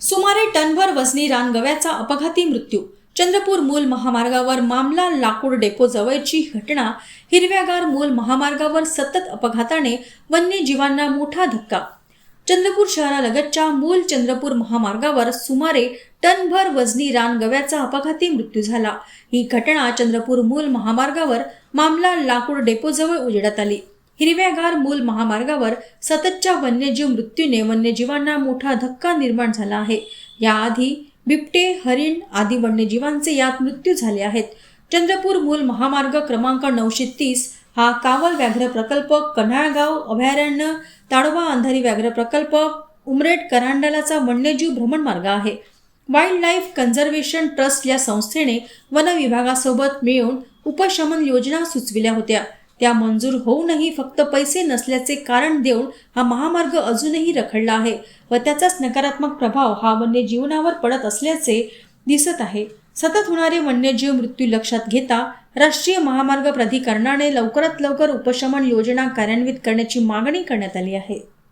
सुमारे टनभर वजनी रानगव्याचा अपघाती मृत्यू. चंद्रपूर मूल महामार्गावर मामला लाकूड डेपो जवळची घटना हिरव्यागार मूल महामार्गावर सतत अपघाताने वन्यजीवांना मोठा धक्का. चंद्रपूर शहरालगतच्या मूल चंद्रपूर महामार्गावर सुमारे टनभर वजनी रानगव्याचा अपघाती मृत्यू झाला. ही घटना चंद्रपूर मूल महामार्गावर मामला लाकूड डेपोजवळ उजेडात आली. हिरव्यागार मूल महामार्गावर सततच्या वन्यजीव मृत्यूने वन्यजीवांना मोठा धक्का निर्माण झाला आहे. याआधी बिबटे हरिण आदी वन्यजीवांचे यात मृत्यू झाले आहेत. चंद्रपूर मूल महामार्ग क्रमांक नऊशे तीस हा कावल व्याघ्र प्रकल्प कन्हाळगाव अभयारण्य ताडोबा अंधारी व्याघ्र प्रकल्प उमरेट करांडालाचा वन्यजीव भ्रमण मार्ग आहे. वाईल्ड लाईफ कन्झर्वेशन ट्रस्ट या संस्थेने वन विभागासोबत मिळून उपशमन योजना सुचविल्या होत्या. त्या मंजूर होऊनही फक्त पैसे नसल्याचे कारण देऊन हा महामार्ग अजूनही रखडला आहे व त्याचाच नकारात्मक प्रभाव हा वन्यजीवनावर पडत असल्याचे दिसत आहे. सतत होणारे वन्यजीव मृत्यू लक्षात घेता राष्ट्रीय महामार्ग प्राधिकरणाने लवकरात लवकर उपशमन योजना कार्यान्वित करण्याची मागणी करण्यात आली आहे.